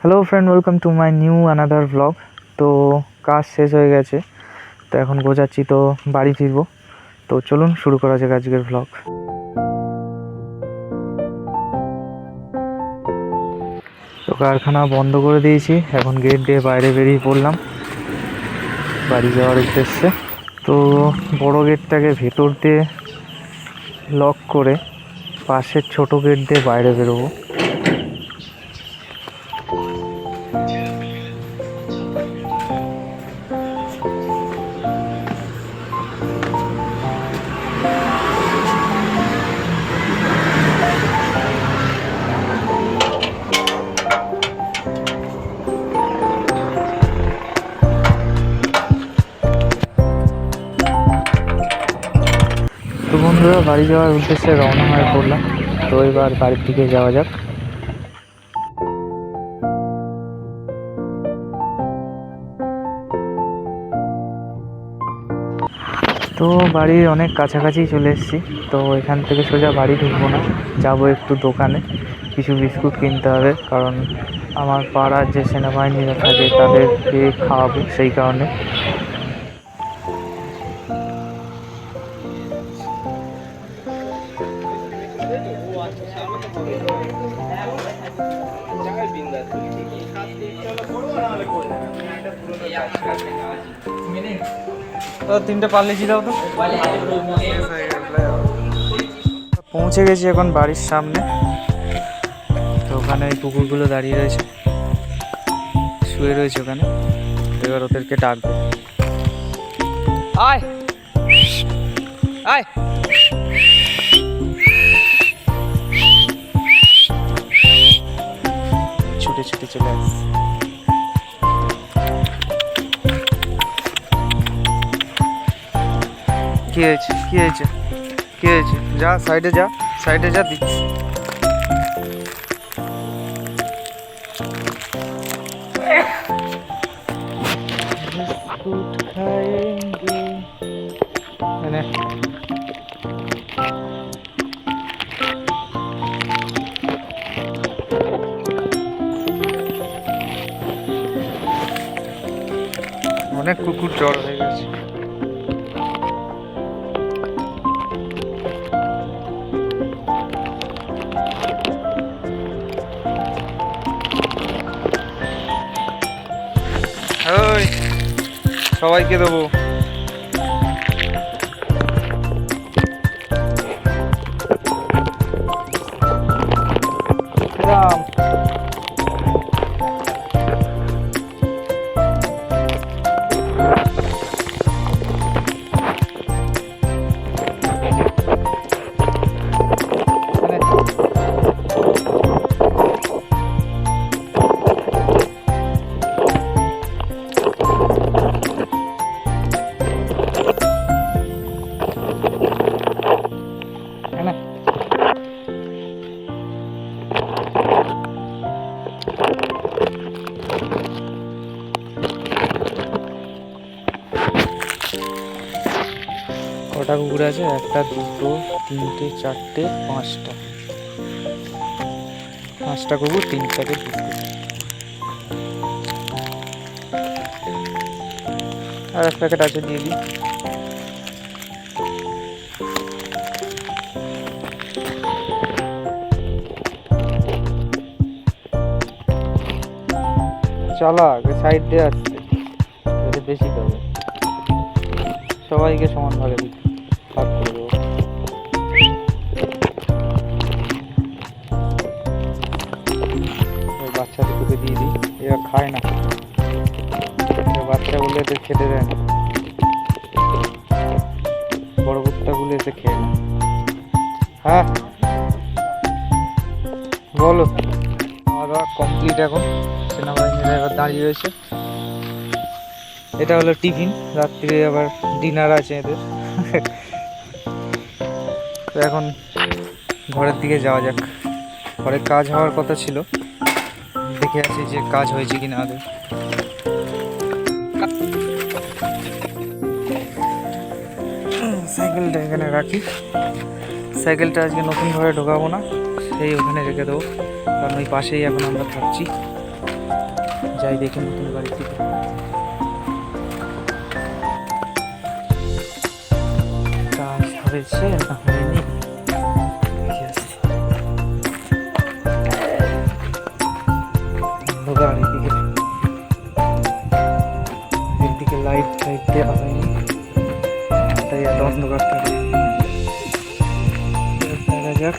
Hello friend welcome to my new another vlog তো কাজ শেষ হয়ে গেছে। তো এখন গোছাচ্ছি তো বাড়ি ফিরবো। তো চলুন, শুরু করা যাক আজকের ভ্লগ তো কারখানা বন্ধ করে দিয়েছি। এখন গেট দিয়ে বাইরে বেরিয়ে পড়লাম। বাড়ি যাওয়ার উদ্দেশ্যে। তো বড় গেটটাকে ভেতর দিয়ে লক করে পাশের ছোট গেট দিয়ে বাইরে বেরোবো। বন্ধুরা, বাড়ি যাওয়ার উদ্দেশ্যে রওনা হয়ে পড়লাম। তো এবার বাড়ির দিকে যাওয়া যাক। তো বাড়ির অনেক কাছাকাছি চলে এসেছি। তো এখান থেকে সোজা বাড়ি ঢুকবো না, যাব একটু দোকানে। কিছু বিস্কুট কিনতে হবে, কারণ আমার পাড়ার যে সেনাবাহিনীরা থাকে, তাদেরকে খাওয়াবো সেই কারণে। তিনটে পার্লেজি দাও তো। পৌঁছে গেছি এখন বাড়ির সামনে। তো ওখানে এই কুকুরগুলো দাঁড়িয়ে রয়েছে। শুয়ে রয়েছে ওখানে। এবার ওদেরকে ডাকবো। আয়! আয়! ছুটে ছুটে চলে আস কী হয়েছে? কী হয়েছে? কী হয়েছে? যা সাইডে যা সাইডে যা, দিচ্ছি। অনেক কুকুর জ্বর হয়ে গেছে। ওই সবাইকে দেবো। কটা কুকুর আছে, একটা, দুটো, তিনটে, চারটে, পাঁচটা। পাঁচটা কুকুর তিনটাকে দুটো আর এক প্যাকেট আছে দিয়ে দিই চালাক সাইড দিয়ে আসছে। বেশি খাবে সবাইকে সমান ভাগে দিতে ভাগ করে দেবো। বাচ্চা দিয়ে দিই। এরা খায় না। এবার বাচ্চা বলে এদের খেতে দেয় না। বড় কুত্তাগুলো এসে খেয়ে না। হ্যাঁ। বলো। খাওয়া কমপ্লিট এখন। সেনাবাহিনীরা এবার দাঁড়িয়ে রয়েছে। এটা হলো টিফিন। রাত্রে আবার ডিনার আছে এদের। তো এখন ঘরের দিকে যাওয়া যাক। ঘরে কাজ হওয়ার কথা ছিল। দেখে আছি যে কাজ হয়েছে কিনা আদৌ সাইকেলটা এখানে রাখি। সাইকেলটা আজকে নতুন ঘরে ঢোকাবো না, সেই ওখানে রেখে দেবো। কারণ ওই পাশেই এখন আমরা থাকছি। যাই দেখি নতুন বাড়ির দিকে। কাজ হয়েছে এদিকে লাইট টাইট দেওয়া হয়নি। তাই এত অন্ধকার থাকে দেখা যাক।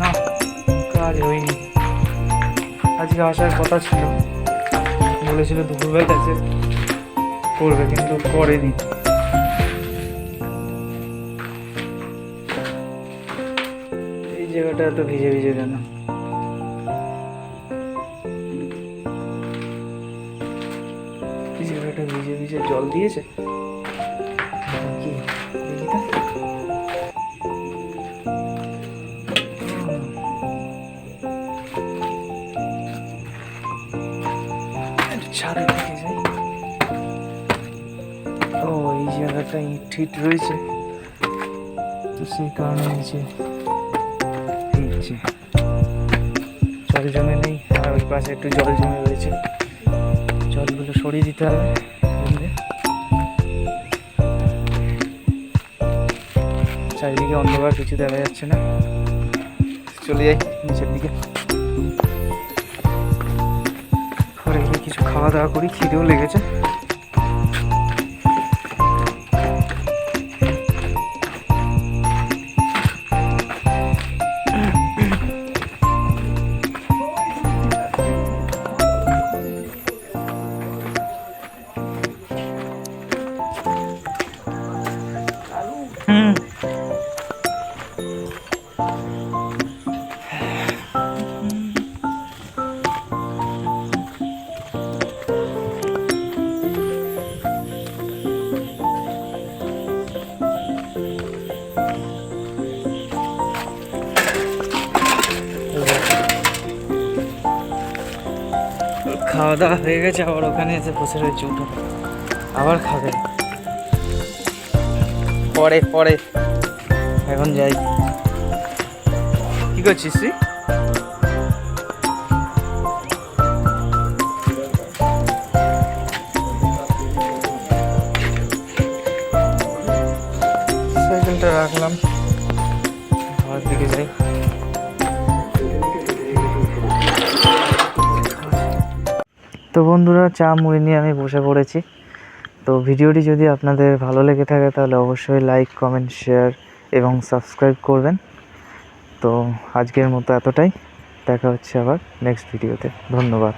না, কাজ হয়নি। আজকে আসার কথা ছিল। বলেছিল দুপুরবেলা আছে করবে কিন্তু করেনি। এই জায়গাটা এত ভিজে ভিজে কেন? জায়গাটা ভিজে ভিজে জল দিয়েছে? ও, এই জায়গাটা ইট রয়েছে। সেই কারণে নিচে ভিজছে। জল জমে নেই, আর ওই পাশে একটু জল জমে রয়েছে। জলগুলো সরিয়ে দিতে হবে। চারিদিকে অন্ধকার, কিছু দেখা যাচ্ছে না। চলে যাই নিচের দিকে। ঘরে কিছু খাওয়া দাওয়া করি, খিদেও লেগেছে। খাওয়া দাওয়া হয়ে গেছে, আবার ওখানে এসে বসে রয়েছে উঠো আবার খাবে। পরে পরে। এখন যাই। কি করছিস তুই? সাইকেলটা রাখলাম। ঘর দিকে যাই। তো বন্ধুরা, চা মুড়ি নিয়ে আমি বসে পড়েছি। তো ভিডিওটি যদি আপনাদের ভালো লেগে থাকে, তাহলে অবশ্যই লাইক কমেন্ট শেয়ার এবং সাবস্ক্রাইব করবেন। তো আজকের মতো এতটাই। দেখা হচ্ছে আবার নেক্সট ভিডিওতে ধন্যবাদ।